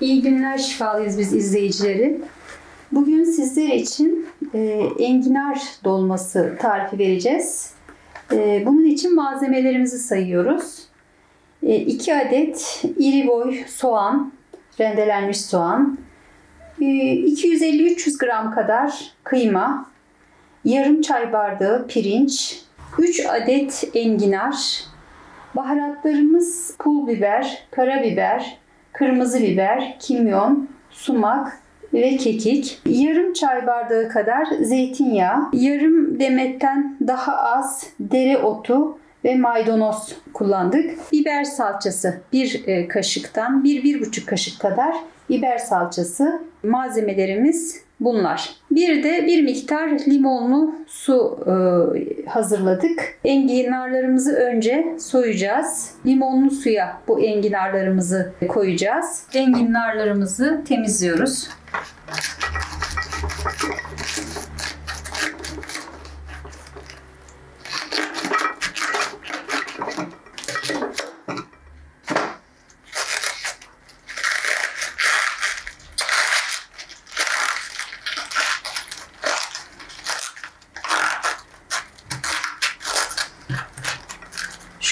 İyi günler şifalıyız biz izleyicileri. Bugün sizler için e, enginar dolması tarifi vereceğiz. E, bunun için malzemelerimizi sayıyoruz. 2 adet iri boy soğan, rendelenmiş soğan, e, 250-300 gram kadar kıyma, yarım çay bardağı pirinç, 3 adet enginar, baharatlarımız pul biber, karabiber, kırmızı biber, kimyon, sumak ve kekik. Yarım çay bardağı kadar zeytinyağı, yarım demetten daha az dereotu ve maydanoz kullandık. Biber salçası bir e, kaşıktan bir bir buçuk kaşık kadar biber salçası. Malzemelerimiz bunlar. Bir de bir miktar limonlu su e, hazırladık. Enginarlarımızı önce soyacağız. Limonlu suya bu enginarlarımızı koyacağız. Enginarlarımızı temizliyoruz.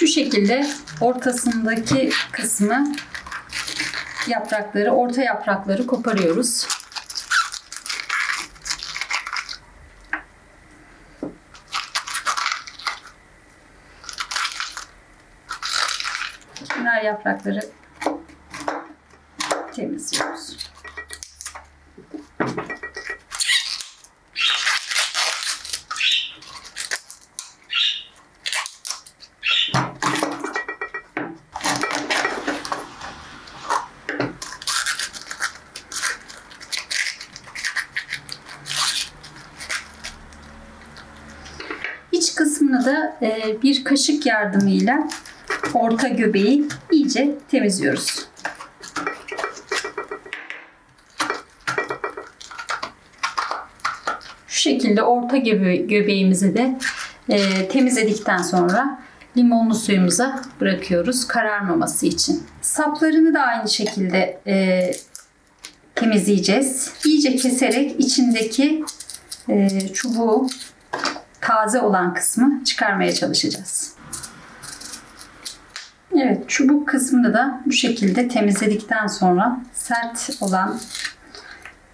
Şu şekilde ortasındaki kısmı yaprakları, orta yaprakları koparıyoruz. Kenar yaprakları temizliyoruz. İç kısmını da e, bir kaşık yardımıyla orta göbeği iyice temizliyoruz. Şu şekilde orta göbe göbeğimizi de e, temizledikten sonra limonlu suyumuza bırakıyoruz kararmaması için. Saplarını da aynı şekilde e, temizleyeceğiz. İyice keserek içindeki e, çubuğu taze olan kısmı çıkarmaya çalışacağız. Evet, çubuk kısmını da bu şekilde temizledikten sonra sert olan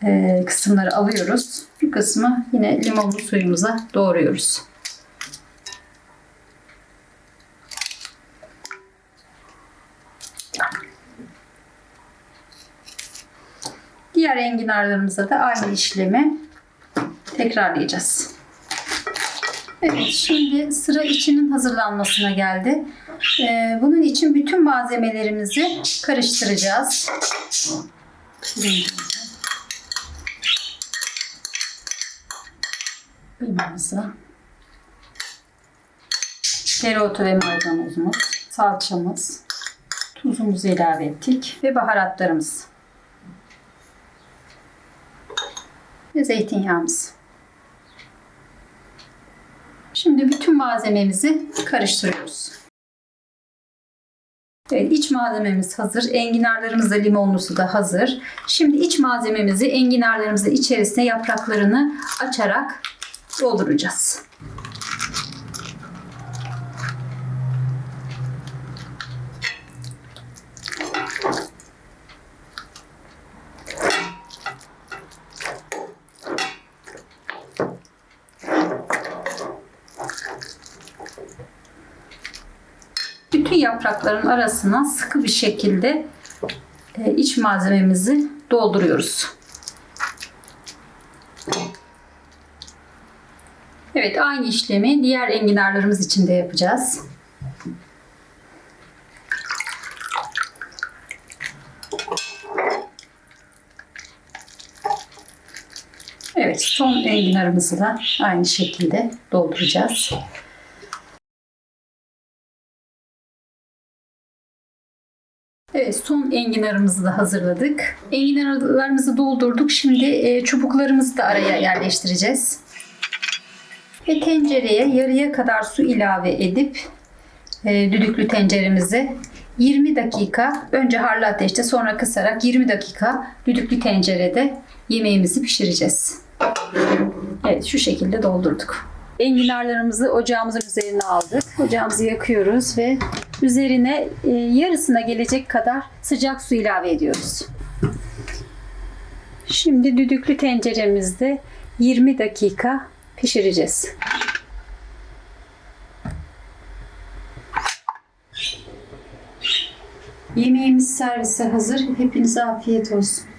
e, kısımları alıyoruz. Bu kısmı yine limonlu suyumuza doğruyoruz. Diğer enginarlarımıza da aynı işlemi tekrarlayacağız. Evet, şimdi sıra içinin hazırlanmasına geldi. Ee, bunun için bütün malzemelerimizi karıştıracağız. Kıymamızı, dereotu ve maydanozumuz, salçamız, tuzumuzu ilave ettik ve baharatlarımız ve zeytinyağımız. Şimdi bütün malzememizi karıştırıyoruz. Evet, iç malzememiz hazır. Enginarlarımız da limonlusu da hazır. Şimdi iç malzememizi enginarlarımızın içerisine yapraklarını açarak dolduracağız. Bütün yaprakların arasına sıkı bir şekilde e, iç malzememizi dolduruyoruz. Evet aynı işlemi diğer enginarlarımız için de yapacağız. Evet son enginarımızı da aynı şekilde dolduracağız. Evet son enginarımızı da hazırladık. Enginarlarımızı doldurduk. Şimdi e, çubuklarımızı da araya yerleştireceğiz. Ve tencereye yarıya kadar su ilave edip e, düdüklü tenceremize 20 dakika önce harlı ateşte sonra kısarak 20 dakika düdüklü tencerede yemeğimizi pişireceğiz. Evet şu şekilde doldurduk. Enginarlarımızı ocağımızın üzerine aldık. Ocağımızı yakıyoruz ve üzerine e, yarısına gelecek kadar sıcak su ilave ediyoruz. Şimdi düdüklü tenceremizde 20 dakika pişireceğiz. Yemeğimiz servise hazır. Hepinize afiyet olsun.